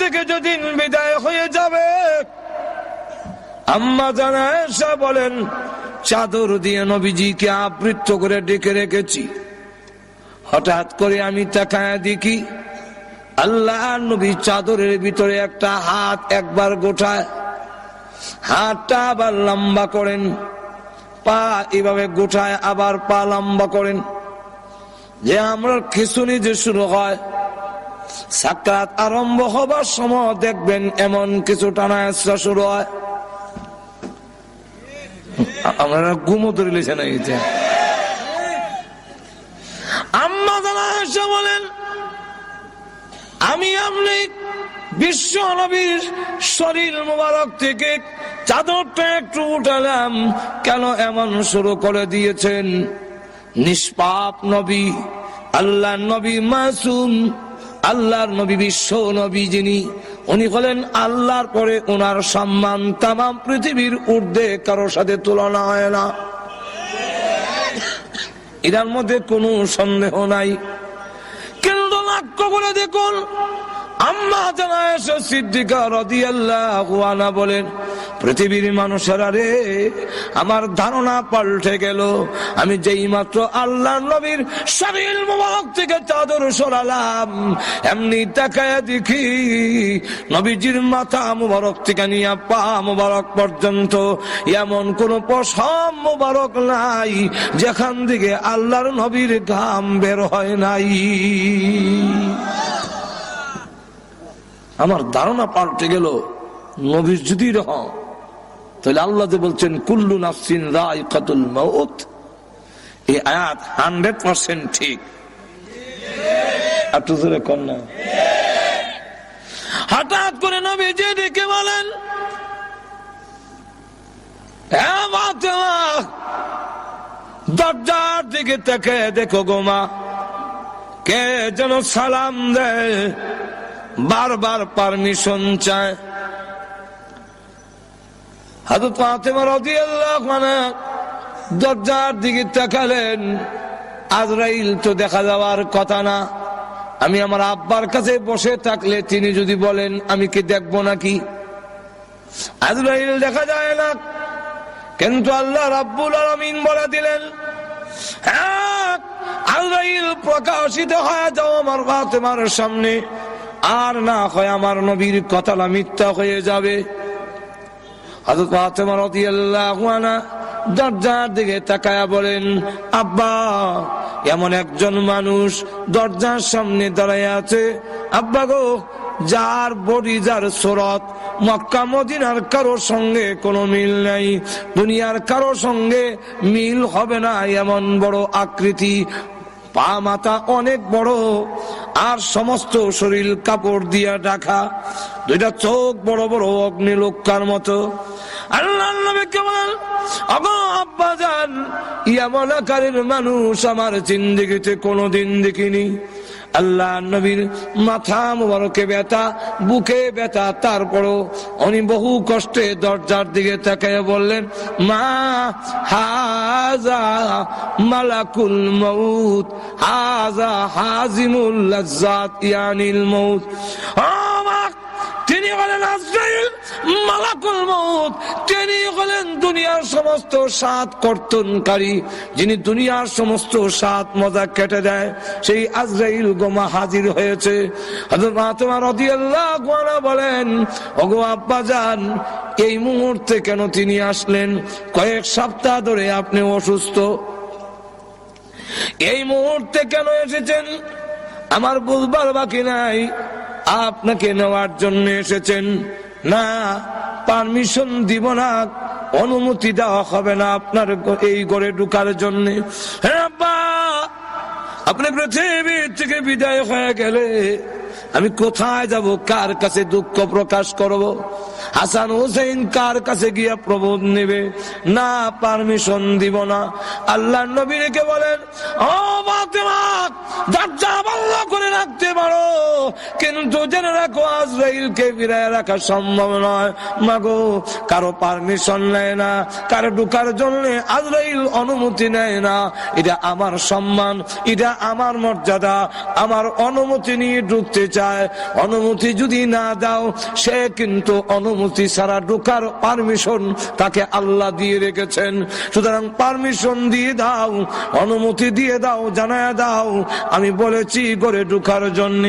থেকে যেদিন বিদায় হয়ে যাবে, আম্মা জানা এসে বলেন, চাদর দিয়ে নবীজিকে আবৃত্ত করে ডেকে রেখেছি। হঠাৎ করে আমি তাকায় দেখি, আল্লাহ নবী চাদরের ভিতরে একটা হাত একবার গোটায়, হাতটা আবার লম্বা করেন। পা এভাবে গোটায় আবার পা লম্বা করেন। যে আমরা খিচুনি যে শুরু হয়, সাক্ষাৎ আরম্ভ হবার সময় দেখবেন এমন কিছু টানা শুরু হয়। আমরা ঘুমো ধরে লিখে না এটা আম্মা জানা বলেন, আমি আপনি বিশ্ব নবীর শরীর মোবারক থেকে চাদরটা একটু উঠালাম। কেন এমন শুরু করে দিয়েছেন? নিষ্পাপ নবী আল্লাহ নবী মাসুম, আল্লাহর নবী বিশ্ব নবী যিনি, উনি হলেন আল্লাহর পরে ওনার সম্মান তাম পৃথিবীর ঊর্ধ্বে কারোর সাথে তুলনা হয় না। এটার মধ্যে কোনো সন্দেহ নাই। কিন্তু লক্ষ্য করে দেখুন আম্মা জানা এসে সিদ্দিকা রাদিয়াল্লাহু আনহা বলেন, পৃথিবীর মানুষেরা রে, আমার ধারণা পাল্টে গেল। আমি যেই মাত্র আল্লাহ নবীর শরীর মুবারক থেকে চাদর সরালাম, এমনি তাকায় দেখি নবীজির মাথা মুবারক থেকে নিয়ে পা মুবারক পর্যন্ত এমন কোন পশম মুবারক নাই, যেখান থেকে আল্লাহর নবীর ঘাম বের হয় নাই। আমার ধারণা পাল্টে গেল, নবীর যদি রহ, তাহলে আল্লাহ বলছেন, কুল্লু নাফসিন রায় কাতুল মৌত এই আয়াত হান্ড্রেড পার্সেন্ট ঠিক। একটু জোরে কন্যা হঠাৎ করে নবী যে দেখে বলেন দরজার দিকে তাকে দেখো গোমা কে যেন সালাম দেয়। বারবার পারমিশন চায়। হাজরত ফাতেমা আনহা দরজার দিকে তাকালেন। আজরাইল তো দেখা যাওয়ার কথা না। আমি আমার আব্বার কাছে বসে থাকলে তিনি যদি বলেন, আমি কি দেখব নাকি? আজরাইল দেখা যায় না। কিন্তু আল্লাহ রাব্বুল আলামিন বলে দিলেন হ্যাঁ প্রকাশিত হয়ে যাও আমার ফাতেমার সামনে। আর না হয় আমার নবীর কথাটা মিথ্যা হয়ে যাবে। দরজার দিকে তাকায়া বলেন, আব্বা, এমন একজন মানুষ দরজার সামনে দাঁড়ায় আছে। আব্বা গো, যার বডি, যার সুরত, মক্কা, মদিনার কারও সঙ্গে কোনো মিল নাই। দুনিয়ার কারও সঙ্গে মিল হবে না এমন বড় আকৃতি। পা, মাথা অনেক বড়। আর সমস্ত শরীর কাপড় দিয়া ঢাকা, দুইটা চোখ বড় বড় অগ্নি লোকার মতো আল্লাহ মানুষ আমার জিন্দিগিতে কোনোদিন দেখিনি। আল্লাহ নবীর মাথা মুবারকে ব্যথা, বুকে ব্যথা, তারপরও উনি বহু কষ্টে দরজার দিকে তাকায় বললেন, মা হাজা মালাকুল মউত, হাজা হাজিমুল তিনি হলেন মালাকুল মউত। তিনি হলেন দুনিয়ার সমস্ত কর্তনকারী। যিনি দুনিয়ার সমস্ত মজা কেটে দেয়, সেই আজরাইল গোমা হাজির হয়েছে। বলেন, ওগো আব্বা জান, এই মুহূর্তে কেন তিনি আসলেন? কয়েক সপ্তাহ ধরে আপনি অসুস্থ। এই মুহূর্তে কেন এসেছেন? আমার বুঝবার বাকি নাই? আপনাকে নেওয়ার জন্য এসেছেন। না পারমিশন দিব না। অনুমতি দেওয়া হবে না আপনার এই ঘরে ঢুকার জন্য। হ্যাঁ আপনি পৃথিবী থেকে বিদায় হয়ে গেলে আমি কোথায় যাব? কার কাছে দুঃখ প্রকাশ করব? হাসান হুসেন কার কাছে গিয়া প্রবোধ নেবে? না পারমিশন দিব না। আল্লাহ নবীকে বলেন, ও ফাতেমা, দরজা বন্ধ করে রাখতে পারো, কিন্তু জেনে রাখো, আজরাইলকে ফিরায় রাখা সম্ভব নয়। মাগো, কারও পারমিশন নেয় না, কারও ঢুকার জন্য আজরাইল অনুমতি নেয় না। এটা আমার সম্মান, এটা আমার মর্যাদা। আমার অনুমতি নিয়ে ঢুকতে চায়। অনুমতি যদি না দাও, সে কিন্তু অনুমতি ছাড়া ঢুকার পারমিশন তাকে আল্লাহ দিয়ে রেখেছেন। সুতরাং পারমিশন দিয়ে দাও, অনুমতি দিয়ে দাও, জানায় দাও, আমি বলেছি করে ঢুকার জন্য।